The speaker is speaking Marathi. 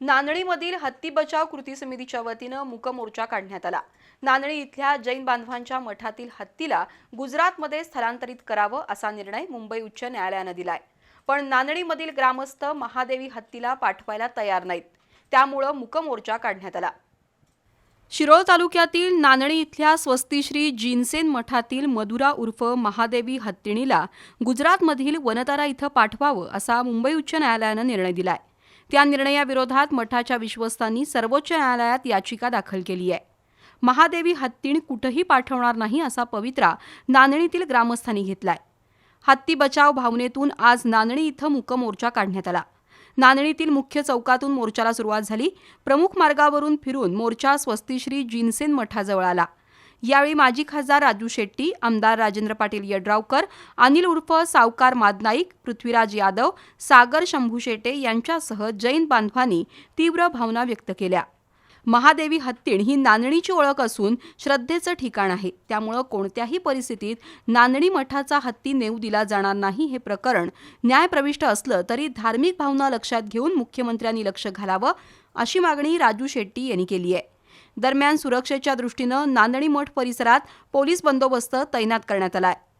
नांदणीमधील हत्ती बचाव कृती समितीच्या वतीनं मुकमोर्चा काढण्यात आला. नांदणी इथल्या जैन बांधवांच्या मठातील हत्तीला गुजरातमध्ये स्थलांतरित करावं असा निर्णय मुंबई उच्च न्यायालयानं दिलाय. पण नांदणीमधील ग्रामस्थ महादेवी हत्तीला पाठवायला तयार नाहीत. त्यामुळं मुकमोर्चा काढण्यात आला. शिरोळ तालुक्यातील नांदणी इथल्या स्वस्तिश्री जिनसेन मठातील मधुरा उर्फ महादेवी हत्तीणीला गुजरातमधील वनतारा इथं पाठवावं असा मुंबई उच्च न्यायालयानं निर्णय दिलाय. त्या निर्णयाविरोधात मठाच्या विश्वस्तांनी सर्वोच्च न्यायालयात याचिका दाखल केली आहे. महादेवी हत्तीण कुठंही पाठवणार नाही असा पवित्रा नांदणीतील ग्रामस्थांनी घेतलाय. हत्ती बचाव भावनेतून आज नांदणी इथं मूक मोर्चा काढण्यात आला. नांदणीतील मुख्य चौकातून मोर्चाला सुरुवात झाली. प्रमुख मार्गावरून फिरून मोर्चा स्वस्तिश्री जिनसेन मठाजवळ आला. यावेळी माजी खासदार राजू शेट्टी आमदार राजेंद्र पाटील यड्रावकर अनिल उर्फ सावकार मादनाईक पृथ्वीराज यादव सागर शंभू शेटे यांच्यासह जैन बांधवांनी तीव्र भावना व्यक्त केल्या. महादेवी हत्तीण ही नांदणीची ओळख असून श्रद्धेचं ठिकाण आहे. त्यामुळं कोणत्याही परिस्थितीत नांदणी मठाचा हत्ती नेऊ दिला जाणार नाही हे प्रकरण न्यायप्रविष्ट असलं तरी धार्मिक भावना लक्षात घेऊन मुख्यमंत्र्यांनी लक्ष घालावं अशी मागणी राजू शेट्टी यांनी केली आहे. दरम्यान सुरक्षेच्या दृष्टीनं नांदणी मठ परिसरात पोलीस बंदोबस्त तैनात करण्यात आला आहे